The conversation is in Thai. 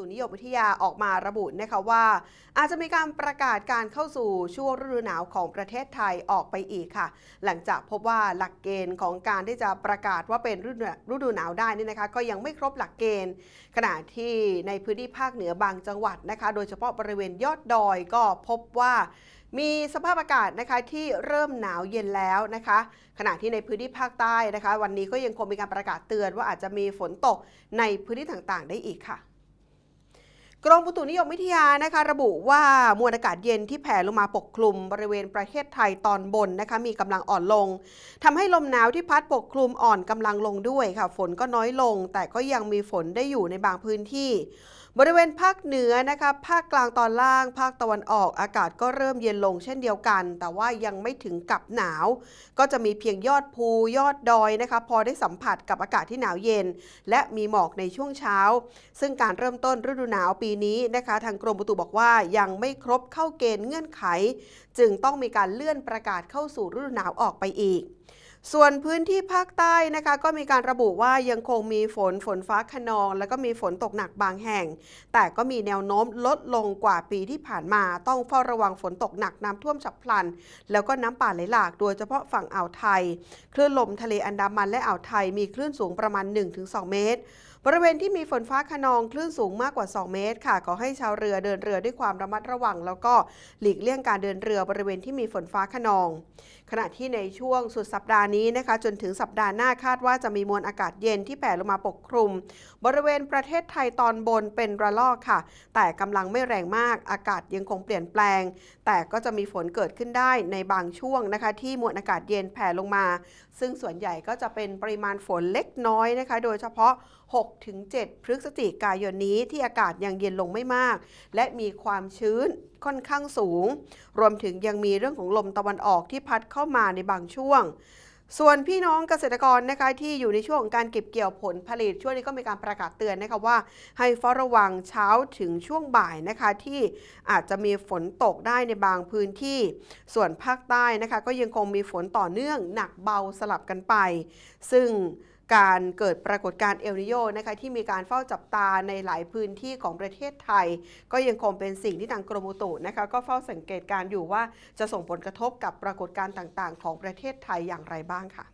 ตุนิยมวิทยาออกมาระบุนะคะว่า อาจจะมีการประกาศการเข้าสู่ช่วงฤดูหนาวของประเทศไทยออกไปอีกค่ะ หลังจากพบว่าหลักเกณฑ์ของการที่จะประกาศว่าเป็นฤดูฤดูหนาวได้นี่นะคะ ก็ยังไม่ครบหลักเกณฑ์ ขณะที่ในพื้นที่ภาคเหนือบางจังหวัดนะคะ โดยเฉพาะบริเวณยอดดอยก็พบว่ามีสภาพอากาศนะคะที่เริ่มหนาวเย็นแล้วนะคะ ขณะที่ในพื้นที่ภาคใต้นะคะ วันนี้ก็ยังคงมีการประกาศเตือนว่าอาจจะมีฝนตกในพื้นที่ต่างๆ ได้อีกค่ะ กรมอุตุนิยมวิทยานะคะระบุว่ามวลอากาศเย็นที่แผ่ลงมาปกคลุมบริเวณประเทศไทยตอนบนนะคะมีกำลังอ่อนลงทำให้ลมหนาวที่พัดปกคลุมอ่อนกำลังลงด้วยค่ะ ฝนก็น้อยลง แต่ก็ยังมีฝนได้อยู่ในบางพื้นที่ บริเวณภาคเหนือนะคะภาคกลางตอนล่าง ภาคตะวันออกอากาศก็เริ่มเย็นลงเช่นเดียวกัน แต่ว่ายังไม่ถึงกับหนาว ก็จะมีเพียงยอดภูยอดดอยนะคะพอได้สัมผัสกับอากาศที่หนาวเย็น และมีหมอกในช่วงเช้า ซึ่งการเริ่มต้นฤดูหนาวปีนี้นะคะทางกรมอุตุบอกว่ายังไม่ครบเข้าเกณฑ์เงื่อนไข จึงต้องมีการเลื่อนประกาศเข้าสู่ฤดูหนาวออกไปอีกส่วนพื้นที่ภาคใต้นะคะก็มีการระบุว่ายังคงมีฝนฝนฟ้าขนอง แล้วก็มีฝนตกหนักบางแห่ง แต่ก็มีแนวโน้มลดลงกว่าปีที่ผ่านมา ต้องเฝ้าระวังฝนตกหนักน้ำท่วมฉับพลัน แล้วก็น้ำป่าไหลหลากโดยเฉพาะฝั่งอ่าวไทย คลื่นลมทะเลอันดามันและอ่าวไทยมีคลื่นสูงประมาณ 1-2 เมตร บริเวณที่มีฝนฟ้าขนองคลื่นสูงมากกว่า 2 เมตรค่ะ ขอให้ชาวเรือเดินเรือด้วยความระมัดระวัง แล้วก็หลีกเลี่ยงการเดินเรือบริเวณที่มีฝนฟ้าขนอง ขณะที่ในช่วงสุดสัปดาห์นี้นะคะ จนถึงสัปดาห์หน้าคาดว่าจะมีมวลอากาศเย็นที่แผ่ลงมาปกคลุม บริเวณประเทศไทยตอนบนเป็นระลอกค่ะ แต่กำลังไม่แรงมากอากาศยังคงเปลี่ยนแปลง แต่ก็จะมีฝนเกิดขึ้นได้ในบางช่วงนะคะ ที่มวลอากาศเย็นแผ่ลงมา ซึ่งส่วนใหญ่ก็จะเป็นปริมาณฝนเล็กน้อยนะคะ โดยเฉพาะ 6 6-7 พฤศจิกายนนี้ที่อากาศยังเย็นลงไม่มาก และมีความชื้นค่อนข้างสูง รวมถึงยังมีเรื่องของลมตะวันออกที่พัดเข้ามาในบางช่วง ส่วนพี่น้องเกษตรกรนะคะที่อยู่ในช่วงของการเก็บเกี่ยวผลผลิตช่วงนี้ก็มีการประกาศเตือนนะคะว่า ให้เฝ้าระวังเช้าถึงช่วงบ่ายนะคะที่อาจจะมีฝนตกได้ในบางพื้นที่ ส่วนภาคใต้นะคะก็ยังคงมีฝนต่อเนื่องหนักเบาสลับกันไป ซึ่ง การเกิดปรากฏการณ์เอลนิโยนะคะที่มีการเฝ้าจับตาในหลายพื้นที่ของประเทศไทย ก็ยังคงเป็นสิ่งที่ทางกรมอุตุนะคะก็เฝ้าสังเกตการอยู่ว่าจะส่งผลกระทบกับปรากฏการณ์ต่างๆ ของประเทศไทยอย่างไรบ้างค่ะ